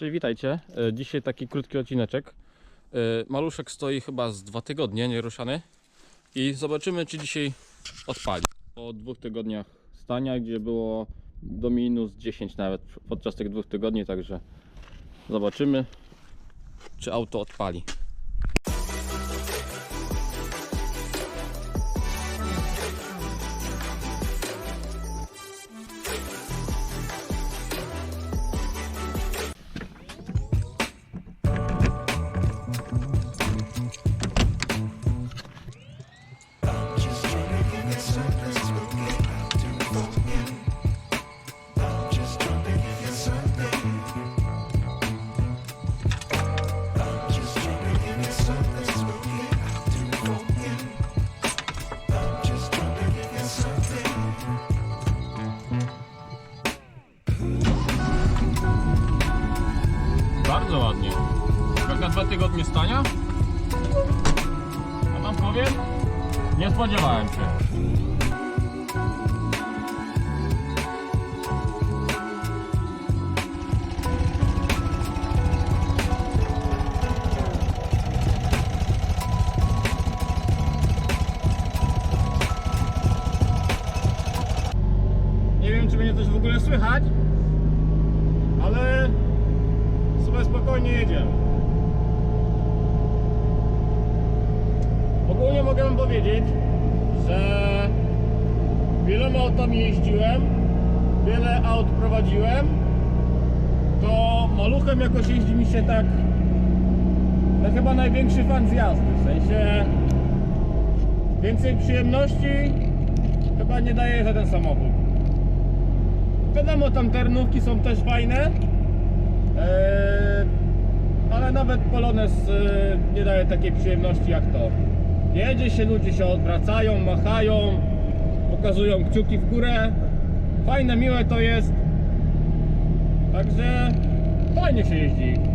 Cześć, witajcie. E, Dzisiaj taki krótki odcineczek. E, Maluszek stoi chyba z dwa tygodnie nieruszany i zobaczymy czy dzisiaj odpali. Po dwóch tygodniach stania, gdzie było do minus 10 nawet podczas tych dwóch tygodni, także zobaczymy czy auto odpali. Bardzo ładnie. Jak na dwa tygodnie stania? A wam powiem? Nie spodziewałem się. Nie wiem, czy mnie coś w ogóle słychać, ale spokojnie jedziemy. Ogólnie mogę wam powiedzieć, że wieloma autami jeździłem, wiele aut prowadziłem, to maluchem jakoś jeździ mi się tak no chyba największy fan z jazdy, w sensie więcej przyjemności chyba nie daje żaden samochód. Wiadomo, tam ternówki są też fajne, ale nawet Polones eee, nie daje takiej przyjemności jak to. Jedzie się, ludzie się odwracają, machają, pokazują kciuki w górę. Fajne, miłe to jest. Także fajnie się jeździ.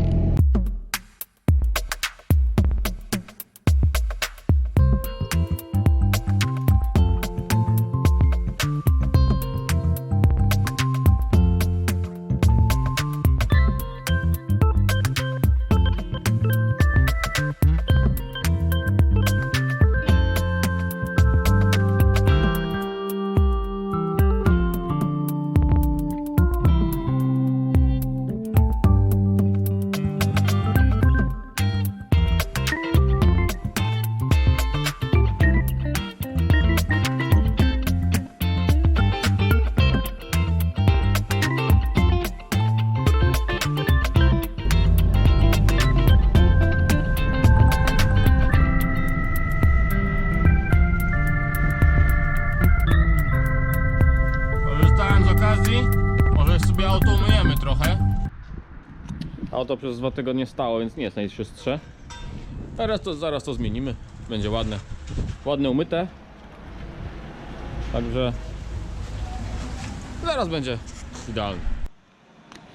Okazji, może sobie auto umyjemy trochę. Auto przez dwa tygodnie stało, więc nie jest najczystsze. Teraz to, zaraz to zmienimy. Będzie ładne. Ładne umyte. Także zaraz będzie idealnie.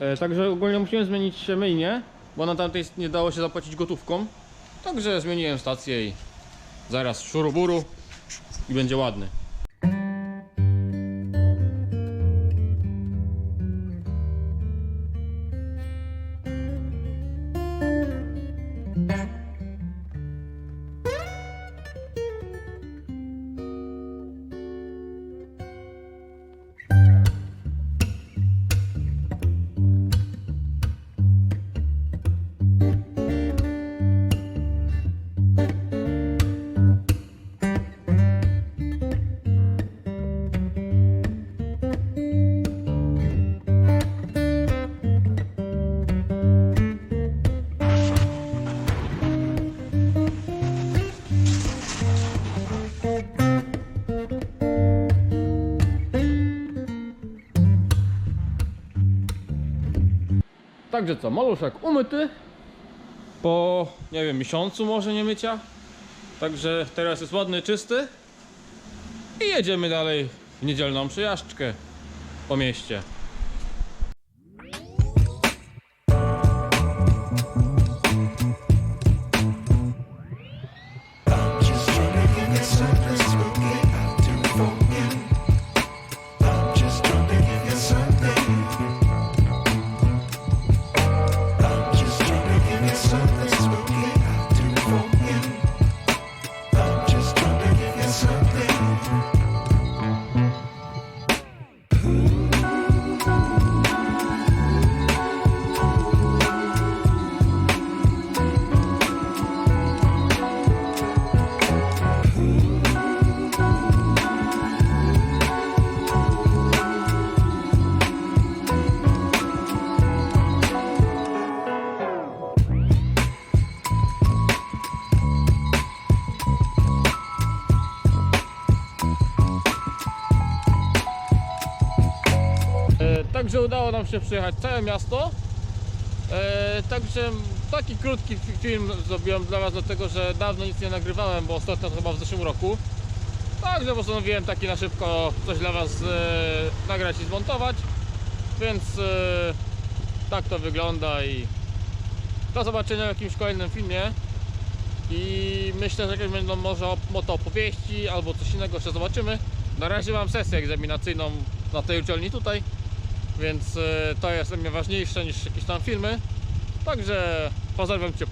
E, także ogólnie musimy zmienić myjnię, bo na tamtej nie dało się zapłacić gotówką. Także zmieniłem stację i zaraz szuruburu i będzie ładny. Także co, maluszek umyty po, nie wiem, miesiącu może nie mycia. Także teraz jest ładny, czysty i jedziemy dalej w niedzielną przejażdżkę po mieście. Także udało nam się przejechać całe miasto. E, także taki krótki fi- film zrobiłem dla Was, dlatego że dawno nic nie nagrywałem, bo ostatnio to chyba w zeszłym roku. Także postanowiłem taki na szybko coś dla Was e, nagrać i zmontować. Więc e, tak to wygląda i do zobaczenia w jakimś kolejnym filmie. I myślę, że jakieś będą może moto opowieści albo coś innego, jeszcze zobaczymy. Na razie mam sesję egzaminacyjną na tej uczelni tutaj, więc e, to jest dla mnie ważniejsze niż jakieś tam filmy. Także pozdrawiam Cię